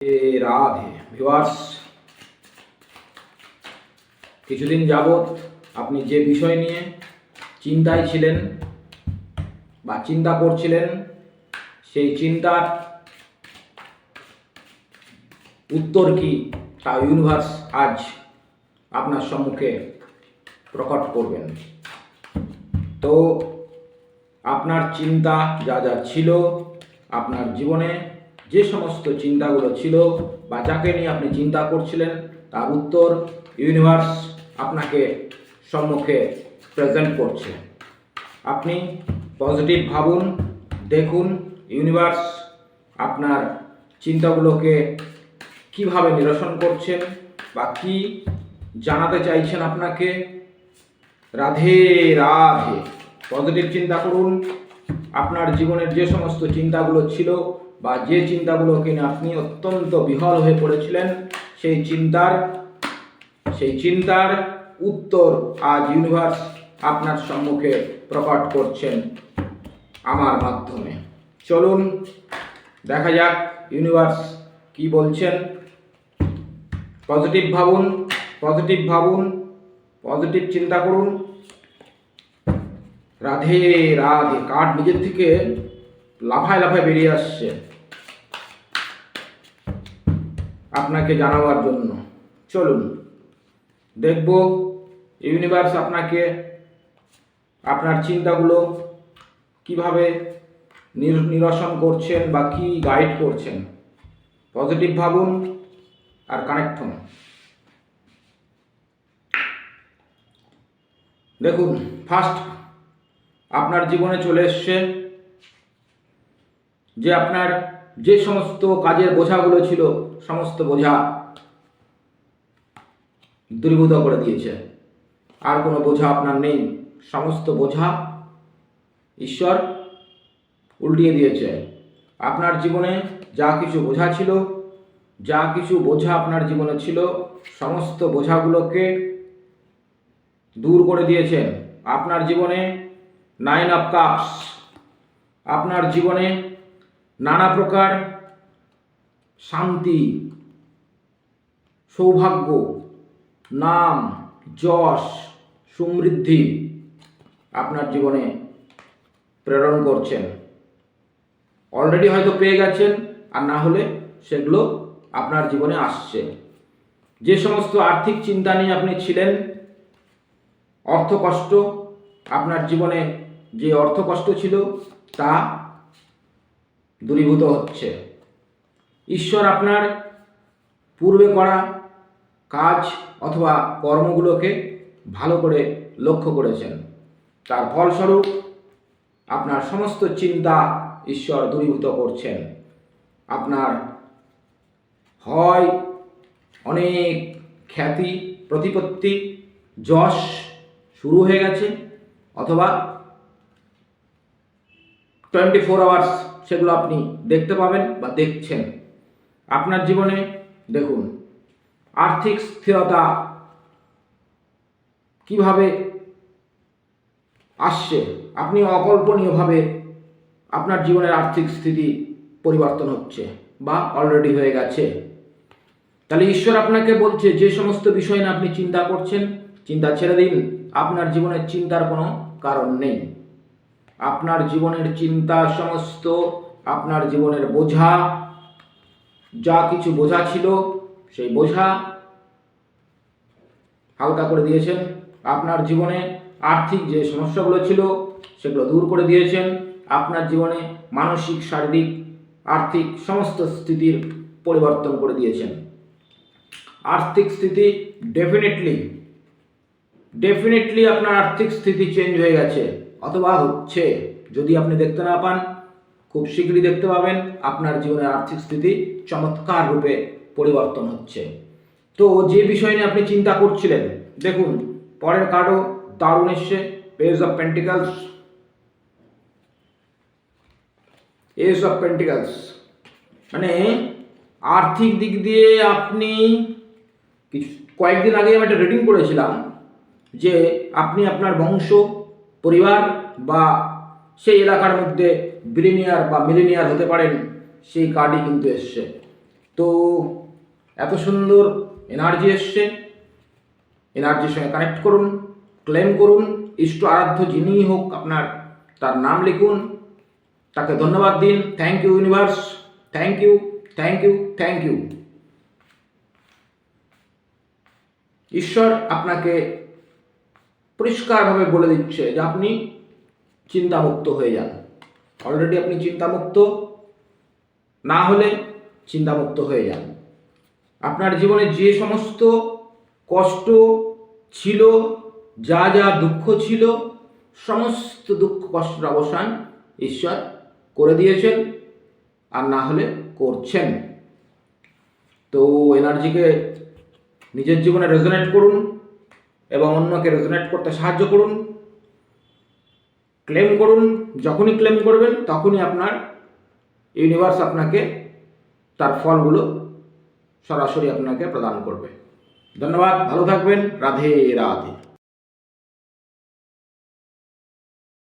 Radhe viewers কিছুদিন যাবৎ আপনি যে বিষয় নিয়ে চিন্তায় ছিলেন বা চিন্তা করছিলেন, সেই চিন্তার উত্তর কি তা ইউনিভার্স আজ আপনার সম্মুখে প্রকট করবেন। তো আপনার চিন্তা যা যা ছিল আপনার জীবনে যে সমস্ত চিন্তাগুলো ছিল বা যাকে নিয়ে আপনি চিন্তা করছিলেন, তার উত্তর ইউনিভার্স আপনাকে সম্মুখে প্রেজেন্ট করছে। আপনি পজিটিভ ভাবুন, দেখুন ইউনিভার্স আপনার চিন্তাগুলোকে কীভাবে নিরসন করছেন বা কি জানাতে চাইছেন আপনাকে। রাধে রাধে। পজিটিভ চিন্তা করুন। আপনার জীবনের যে সমস্ত চিন্তাগুলো ছিল বা যে চিন্তাগুলোকে নিয়ে আপনি অত্যন্ত বিহল হয়ে পড়েছিলেন, সেই চিন্তার সেই চিন্তার উত্তর আজ ইউনিভার্স আপনার সম্মুখে প্রকট করছেন আমার মাধ্যমে। চলুন, দেখা যাক ইউনিভার্স কি বলছেন। পজিটিভ ভাবুন পজিটিভ ভাবুন পজিটিভ চিন্তা করুন। রাধে রাধে, কাঠ নিজের থেকে লাফায় লাফায় বেরিয়ে আসছে। আপনাকে জানাবার জন্য। চলুন। দেখব ইউনিভার্স আপনাকে, আপনার চিন্তাগুলো কীভাবে নির- নিরসন করছেন বা কি গাইড করছেন। পজিটিভ ভাবুন আর কানেক্ট হন। দেখুন ফার্স্ট আপনার জীবনে চলে এসছে যে আপনার যে সমস্ত কাজের বোঝাগুলো ছিল, সমস্ত বোঝা দূরীভূত করে দিয়েছে। আর কোনো বোঝা আপনার নেই। সমস্ত বোঝা ঈশ্বর উল্টিয়ে দিয়েছে। আপনার জীবনে যা কিছু বোঝা ছিল, যা কিছু বোঝা আপনার জীবনে ছিল, সমস্ত বোঝাগুলোকে দূর করে দিয়েছেন আপনার জীবনে নাইন অফ কাপস আপনার জীবনে নানা প্রকার শান্তি, সৌভাগ্য, নাম, যশ, সমৃদ্ধি আপনার জীবনে প্রেরণ করছেন। অলরেডি হয়তো পেয়ে গেছেন, আর না হলে সেগুলো আপনার জীবনে আসছে। যে সমস্ত আর্থিক চিন্তা নিয়ে আপনি ছিলেন, অর্থ কষ্ট, আপনার জীবনে যে অর্থ কষ্ট ছিল তা দূরীভূত হচ্ছে। ঈশ্বর আপনার পূর্বে করা কাজ অথবা কর্মগুলোকে ভালো করে লক্ষ্য করেছেন। তার ফলস্বরূপ আপনার সমস্ত চিন্তা ঈশ্বর দূরীভূত করছেন। আপনার হয় অনেক খ্যাতি, প্রতিপত্তি, যশ শুরু হয়ে গেছে অথবা টোয়েন্টি ফোর আওয়ার্স সেগুলো আপনি দেখতে পাবেন বা দেখছেন। আপনার জীবনে দেখুন, আর্থিক স্থিরতা কীভাবে আসছে, আপনি অকল্পনীয়ভাবে আপনার জীবনের আর্থিক স্থিতি পরিবর্তন হচ্ছে বা অলরেডি হয়ে গেছে। তাহলে ঈশ্বর আপনাকে বলছে, যে সমস্ত বিষয় নিয়ে আপনি চিন্তা করছেন, চিন্তা ছেড়ে দিন, আপনার জীবনের চিন্তার কোনো কারণ নেই। আপনার জীবনের চিন্তা সমস্ত, আপনার জীবনের বোঝা, যা কিছু বোঝা ছিল, সেই বোঝা হালকা করে দিয়েছেন। আপনার জীবনে আর্থিক যে সমস্যাগুলো ছিল, সেগুলো দূর করে দিয়েছেন। আপনার জীবনে মানসিক, শারীরিক, আর্থিক সমস্ত স্থিতির পরিবর্তন করে দিয়েছেন। আর্থিক স্থিতি ডেফিনেটলি ডেফিনেটলি আপনার আর্থিক স্থিতি চেঞ্জ হয়ে গেছে। অথবা হচ্ছে যদি আপনি দেখতে না পান, খুব শীঘ্রই দেখতে পাবেন, আপনার জীবনের আর্থিক স্থিতি চমৎকার রূপে পরিবর্তন হচ্ছে। তো যে বিষয় নিয়ে আপনি চিন্তা করছিলেন, দেখুন, পরের কার্ডও দারুণ এসছে page of pentacles ace of pentacles মানে আর্থিক দিক দিয়ে আপনি কিছু, কয়েকদিন আগে আমি একটা রিডিং করেছিলাম যে আপনি আপনার বংশ পরিবার বা সেই এলাকার মধ্যে বিলিনিয়ার বা মিলিনিয়ার হতে পারেন, সেই কার্ডই কিন্তু এসছে। তো এত সুন্দর এনার্জি এসছে। এনার্জির সঙ্গে কানেক্ট করুন ক্লেম করুন, ইষ্ট আরাধ্য যিনিই হোক আপনার, তার নাম লিখুন। তাকে ধন্যবাদ দিন। Thank you universe thank you thank you thank you ঈশ্বর আপনাকে পরিষ্কারভাবে বলে দিচ্ছে যে আপনি চিন্তামুক্ত হয়ে যান। অলরেডি আপনি চিন্তামুক্ত, না হলে চিন্তামুক্ত হয়ে যান। আপনার জীবনে যে সমস্ত কষ্ট ছিল, যা যা দুঃখ ছিল, সমস্ত দুঃখ কষ্টের অবসান ঈশ্বর করে দিয়েছেন, আর না হলে করছেন। তো এনার্জিকে নিজের জীবনে রেজনেট করুন। এবং অন্যকে রেজোনেট করতে সাহায্য করুন ক্লেম করুন, যখনই ক্লেম করবেন তখনই আপনার ইউনিভার্স আপনাকে, তার ফলগুলো সরাসরি আপনাকে প্রদান করবে। ধন্যবাদ, ভালো থাকবেন, রাধে রাধে।